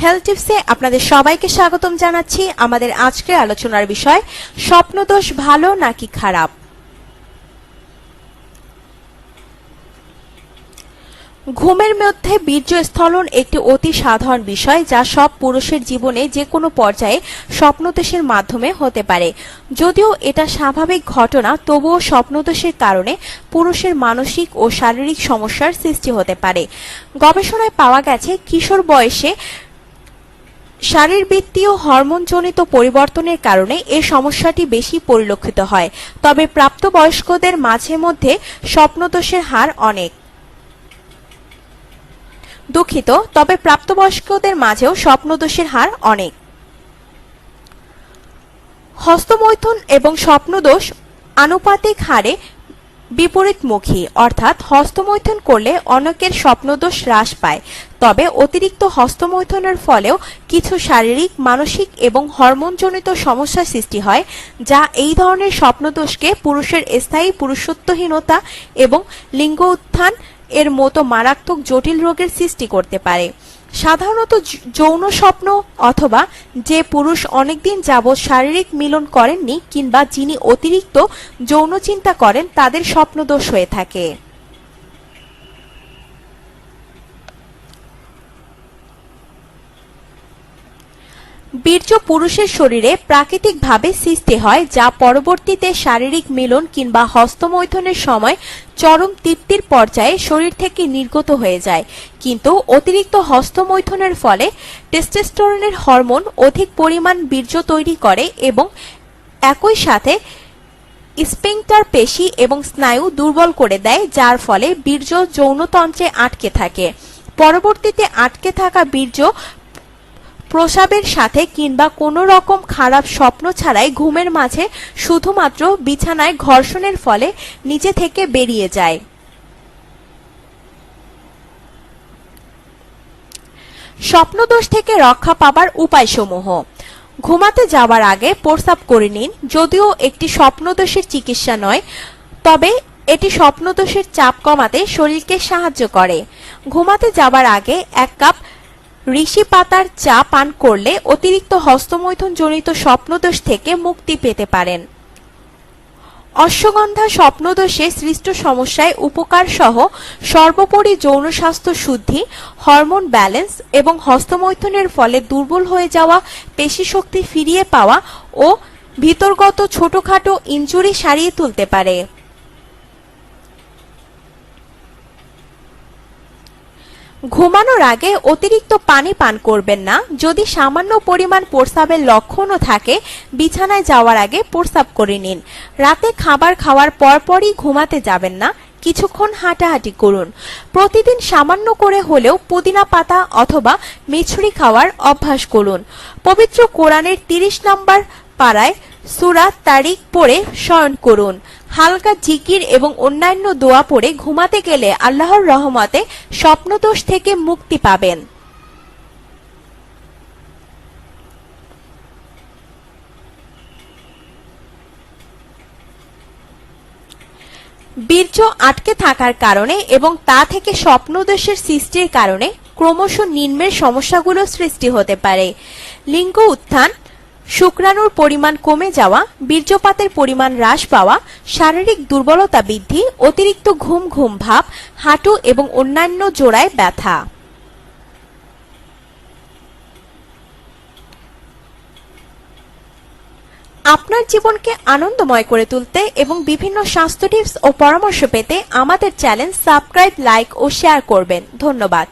Health টিপসে আপনাদের সবাইকে স্বাগতম জানাচ্ছি আমাদের আজকের আলোচনার বিষয়, স্বপ্নদোষ ভালো নাকি খারাপ? ঘুমের মধ্যে বীর্য স্থলন একটি অতি সাধারণ বিষয় যা সব পুরুষের জীবনে যে কোনো পর্যায়ে স্বপ্নদোষের মাধ্যমে হতে পারে। যদিও এটা স্বাভাবিক ঘটনা, তবুও স্বপ্নদোষের কারণে পুরুষের মানসিক ও শারীরিক সমস্যার সৃষ্টি হতে পারে। গবেষণায় পাওয়া গেছে, কিশোর বয়সে শারীরবৃত্তীয় হরমোনজনিত পরিবর্তনের কারণে এ সমস্যাটি বেশি পরিলক্ষিত হয়, তবে প্রাপ্তবয়স্কদের মাঝে মধ্যে স্বপ্নদোষের হার অনেক। দুঃখিত, তবে প্রাপ্তবয়স্কদের মাঝেও স্বপ্নদোষের হার অনেক। হস্তমৈথুন এবং স্বপ্নদোষ আনুপাতিক হারে বিপরীতমুখী, অর্থাৎ হস্তমৈথুন করলে অনেকের স্বপ্নদোষ হ্রাস পায়। তবে অতিরিক্ত হস্তমৈথুনের ফলেও কিছু শারীরিক, মানসিক এবং হরমোনজনিত সমস্যার সৃষ্টি হয়, যা এই ধরনের স্বপ্নদোষকে পুরুষের স্থায়ী পুরুষত্বহীনতা এবং লিঙ্গ উত্থান এর মতো মারাত্মক জটিল রোগের সৃষ্টি করতে পারে। সাধারণত যৌন স্বপ্ন অথবা যে পুরুষ অনেকদিন যাবৎ শারীরিক মিলন করেননি কিংবা যিনি অতিরিক্ত যৌন চিন্তা করেন, তাদের স্বপ্নদোষ হয়ে থাকে। বীর্য পুরুষের শরীরে প্রাকৃতিকভাবে সৃষ্টি হয়, যা পরবর্তীতে শারীরিক মিলন কিংবা হস্তমৈথুনের সময় চরম তৃপ্তির পর্যায়ে শরীর থেকে নির্গত হয়ে যায়। কিন্তু অতিরিক্ত হস্তমৈথুনের ফলে টেস্টোস্টেরনের হরমোন অধিক পরিমাণ বীর্য তৈরি করে এবং একই সাথে স্পিংটার পেশি এবং স্নায়ু দুর্বল করে দেয়, যার ফলে বীর্য যৌনতন্ত্রে আটকে থাকে। পরবর্তীতে আটকে থাকা বীর্য প্রসাবের সাথে কিংবা কোনো রকম খারাপ স্বপ্ন ছাড়াই ঘুমের মাঝে শুধুমাত্র বিছানায় ঘর্ষণের ফলে নিচে থেকে বেরিয়ে যায়। স্বপ্নদোষ থেকে রক্ষা পাবার উপায়সমূহ। ঘুমাতে যাওয়ার আগে প্রস্রাব করে নিন। যদিও একটি স্বপ্নদোষের চিকিৎসা নয়, তবে এটি স্বপ্নদোষের চাপ কমাতে শরীরকে সাহায্য করে। ঘুমাতে যাওয়ার আগে এক কাপ ঋষি পাতার চা পান করলে অতিরিক্ত হস্তমৈথুন জনিত স্বপ্নদোষ থেকে মুক্তি পেতে পারেন। অশ্বগন্ধা স্বপ্নদোষে সৃষ্ট সমস্যায় উপকার সহ সর্বোপরি যৌন স্বাস্থ্য শুদ্ধি, হরমোন ব্যালেন্স এবং হস্তমৈথুনের ফলে দুর্বল হয়ে যাওয়া পেশি শক্তি ফিরিয়ে পাওয়া ও ভিতরগত ছোটখাটো ইনজুরি সারিয়ে তুলতে পারে। ঘুমানোর আগে অতিরিক্ত পানি পান করবেন না। যদি সামান্য পরিমাণ প্রস্রাবের লক্ষণও থাকে, বিছানায় যাওয়ার আগে প্রস্রাব করে নিন। রাতে খাবার খাওয়ার পরপরই ঘুমাতে যাবেন না। কিছুক্ষণ হাঁটাহাঁটি করুন। প্রতিদিন সামান্য করে হলেও পুদিনা পাতা অথবা মিছরি খাওয়ার অভ্যাস করুন। পবিত্র কোরআনের তিরিশ নম্বর পাড়ায় সুরা তারিখ পড়ে শয়ন করুন। হালকা জিকির এবং অন্যান্য দোয়া পড়ে ঘুমাতে গেলে আল্লাহর রহমতে স্বপ্নদোষ থেকে মুক্তি পাবেন। বীর্য আটকে থাকার কারণে এবং তা থেকে স্বপ্নদোষের সৃষ্টির কারণে ক্রমশ নিম্নের সমস্যাগুলো সৃষ্টি হতে পারে। লিঙ্গ উত্থান শুক্রাণুর পরিমাণ কমে যাওয়া, বীর্যপাতের পরিমাণ হ্রাস পাওয়া, শারীরিক দুর্বলতা বৃদ্ধি, অতিরিক্ত ঘুম ঘুম ভাব, হাঁটু এবং অন্যান্য জোড়ায় ব্যথা। আপনার জীবনকে আনন্দময় করে তুলতে এবং বিভিন্ন স্বাস্থ্য টিপস ও পরামর্শ পেতে আমাদের চ্যানেল সাবস্ক্রাইব, লাইক ও শেয়ার করবেন। ধন্যবাদ।